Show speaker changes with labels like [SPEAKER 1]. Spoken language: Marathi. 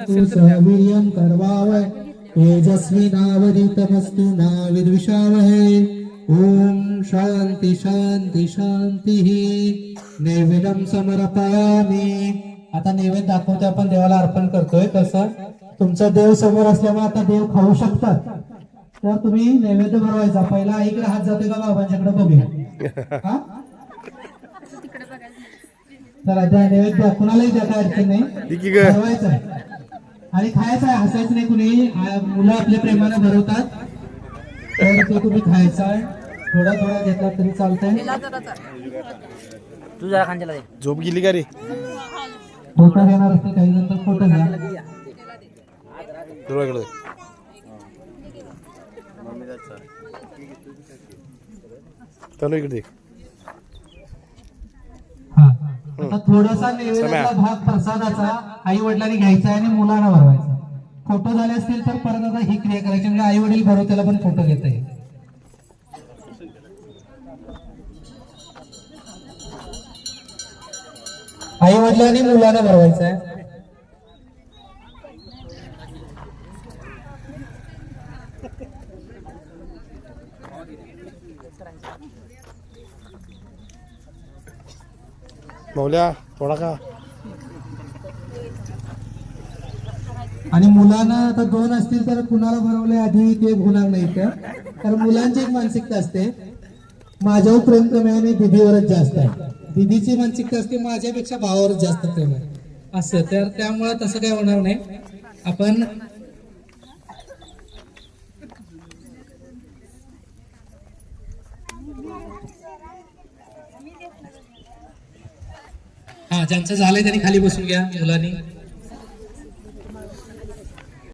[SPEAKER 1] सवीर्यं करवावय तेजस्वी नावरितमस्तु ना विद्विषावहे ओम शांती शांती शांती नैवेद्यम समर्पयामी। आता नैवेद्य दाखवतो आपण देवाला अर्पण करतोय कसं तुमचा देव समोर असल्यामुळे आता देव खाऊ शकतात. तर तुम्ही नैवेद्य भरवायचा. पहिला आईकडे हात जातोय का बाबांच्याकडे बघूया. हा? चला द्या नैवेद्य कुणालाही द्या काय अडचण नाही. आणि खायचं आहे हसायचं नाही कुणी. मुलं आपल्या प्रेमाने भरवतात. तर ते तुम्ही खायचं आहे. थोडा थोडा घेतला तरी चालतंय.
[SPEAKER 2] तू जरा खांद्याला दे.
[SPEAKER 3] झोप गेली का रे?
[SPEAKER 1] फोटो घेणार असते काही जण तर फोटो घ्या.
[SPEAKER 3] चलो इकडे
[SPEAKER 1] आता थोडासा नैवेद्याचा भाग प्रसादाचा आई वडिलांनी घ्यायचा आणि मुलांना भरवायचा. फोटो झाले असतील तर परत आता ही क्रिया करायची म्हणजे आई वडील भरवत्याला पण फोटो घेता येईल. आई वडिलांनी मुलांना भरवायचं आहे.
[SPEAKER 3] माऊल्या थोडा का
[SPEAKER 1] आणि मुलांना आता दोन असतील तर कुणाला भरवले आधी ते होणार नाही तर कारण मुलांची एक मानसिकता असते. माझ्यावर प्रेम कमी आहे आणि दिदीवरच जास्त आहे. दिदीची मानसिकता असते माझ्यापेक्षा भावावरच जास्त प्रेम आहे. असं तर त्यामुळे तसं काय होणार नाही. आपण हा ज्यांचं झालंय त्यांनी खाली बसून घ्या मुलांनी.